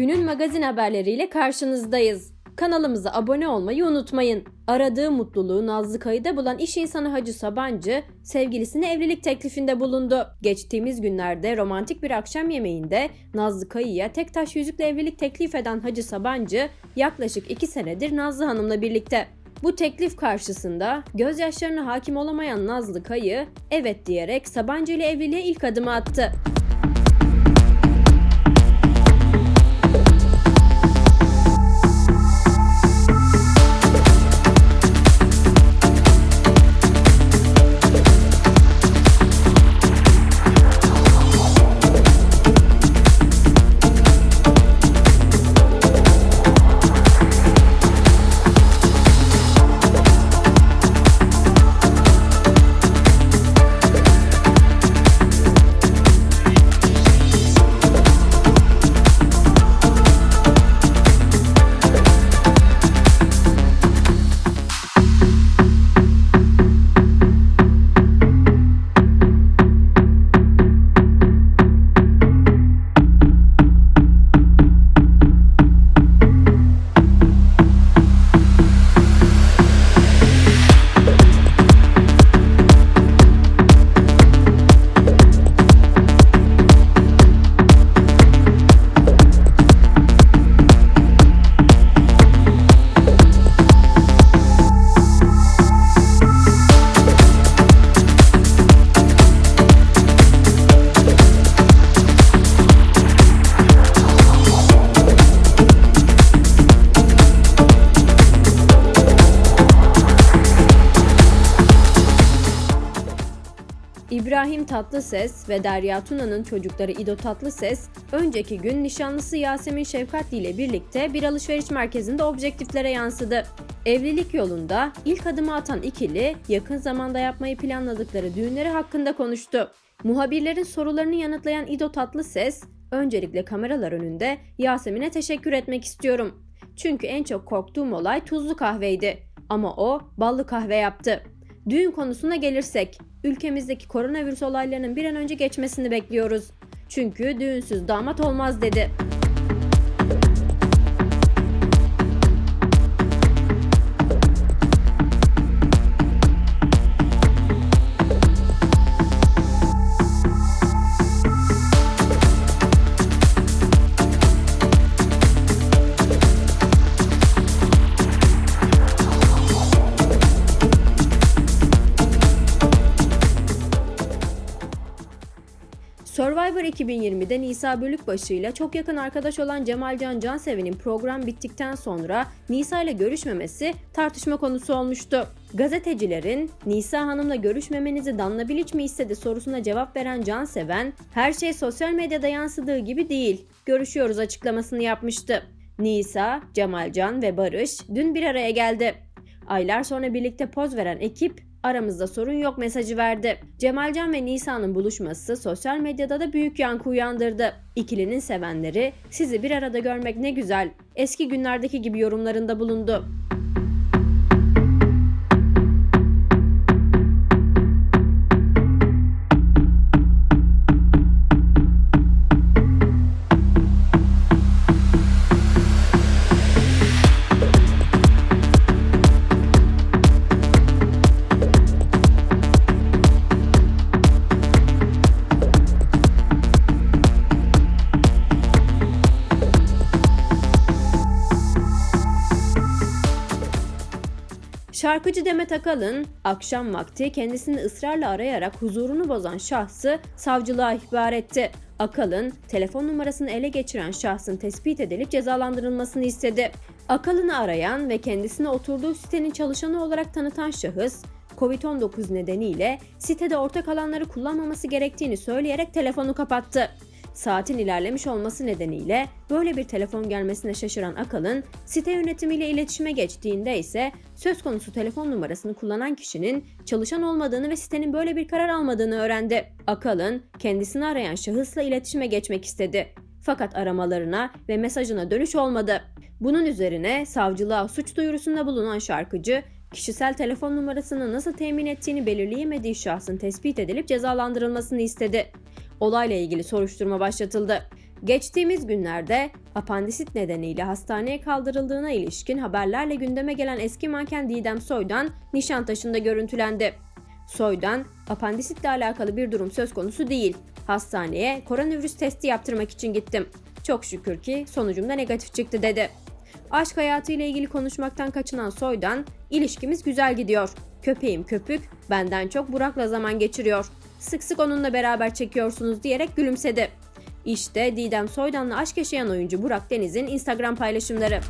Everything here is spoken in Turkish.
Günün magazin haberleriyle karşınızdayız. Kanalımıza abone olmayı unutmayın. Aradığı mutluluğu Nazlı Kayı'da bulan iş insanı Hacı Sabancı, sevgilisine evlilik teklifinde bulundu. Geçtiğimiz günlerde romantik bir akşam yemeğinde Nazlı Kayı'ya tek taş yüzükle evlilik teklif eden Hacı Sabancı, yaklaşık 2 senedir Nazlı Hanım'la birlikte. Bu teklif karşısında gözyaşlarına hakim olamayan Nazlı Kayı, evet diyerek Sabancı ile evliliğe ilk adımı attı. İbrahim Tatlıses ve Derya Tuna'nın çocukları İdo Tatlıses, önceki gün nişanlısı Yasemin Şefkatli ile birlikte bir alışveriş merkezinde objektiflere yansıdı. Evlilik yolunda ilk adımı atan ikili, yakın zamanda yapmayı planladıkları düğünleri hakkında konuştu. Muhabirlerin sorularını yanıtlayan İdo Tatlıses, öncelikle kameralar önünde Yasemin'e teşekkür etmek istiyorum. Çünkü en çok korktuğum olay tuzlu kahveydi. Ama o ballı kahve yaptı. Düğün konusuna gelirsek, ülkemizdeki koronavirüs olaylarının bir an önce geçmesini bekliyoruz. Çünkü düğünsüz damat olmaz dedi. Survivor 2020'de Nisa Bölükbaşı ile çok yakın arkadaş olan Cemalcan Canseven'in program bittikten sonra Nisa ile görüşmemesi tartışma konusu olmuştu. Gazetecilerin Nisa Hanım'la görüşmemenizi Danla Bilic mi istedi sorusuna cevap veren Canseven, her şey sosyal medyada yansıdığı gibi değil, görüşüyoruz açıklamasını yapmıştı. Nisa, Cemalcan ve Barış dün bir araya geldi. Aylar sonra birlikte poz veren ekip aramızda sorun yok mesajı verdi. Cemalcan ve Nisa'nın buluşması sosyal medyada da büyük yankı uyandırdı. İkilinin sevenleri sizi bir arada görmek ne güzel, eski günlerdeki gibi yorumlarında bulundu. Şarkıcı Demet Akalın, akşam vakti kendisini ısrarla arayarak huzurunu bozan şahsı savcılığa ihbar etti. Akalın, telefon numarasını ele geçiren şahsın tespit edilip cezalandırılmasını istedi. Akalın'ı arayan ve kendisine oturduğu sitenin çalışanı olarak tanıtan şahıs, Covid-19 nedeniyle sitede ortak alanları kullanmaması gerektiğini söyleyerek telefonu kapattı. Saatin ilerlemiş olması nedeniyle böyle bir telefon gelmesine şaşıran Akalın, site yönetimiyle iletişime geçtiğinde ise söz konusu telefon numarasını kullanan kişinin çalışan olmadığını ve sitenin böyle bir karar almadığını öğrendi. Akalın, kendisini arayan şahısla iletişime geçmek istedi. Fakat aramalarına ve mesajına dönüş olmadı. Bunun üzerine savcılığa suç duyurusunda bulunan şarkıcı, kişisel telefon numarasını nasıl temin ettiğini belirleyemediği şahsın tespit edilip cezalandırılmasını istedi. Olayla ilgili soruşturma başlatıldı. Geçtiğimiz günlerde apandisit nedeniyle hastaneye kaldırıldığına ilişkin haberlerle gündeme gelen eski manken Didem Soydan Nişantaşı'nda görüntülendi. Soydan, apandisitle alakalı bir durum söz konusu değil. Hastaneye koronavirüs testi yaptırmak için gittim. Çok şükür ki sonucum da negatif çıktı dedi. Aşk hayatıyla ilgili konuşmaktan kaçınan Soydan, ilişkimiz güzel gidiyor. Köpeğim köpük, benden çok Burak'la zaman geçiriyor. Sık sık onunla beraber çekiyorsunuz diyerek gülümsedi. İşte Didem Soydan'la aşk yaşayan oyuncu Burak Deniz'in Instagram paylaşımları.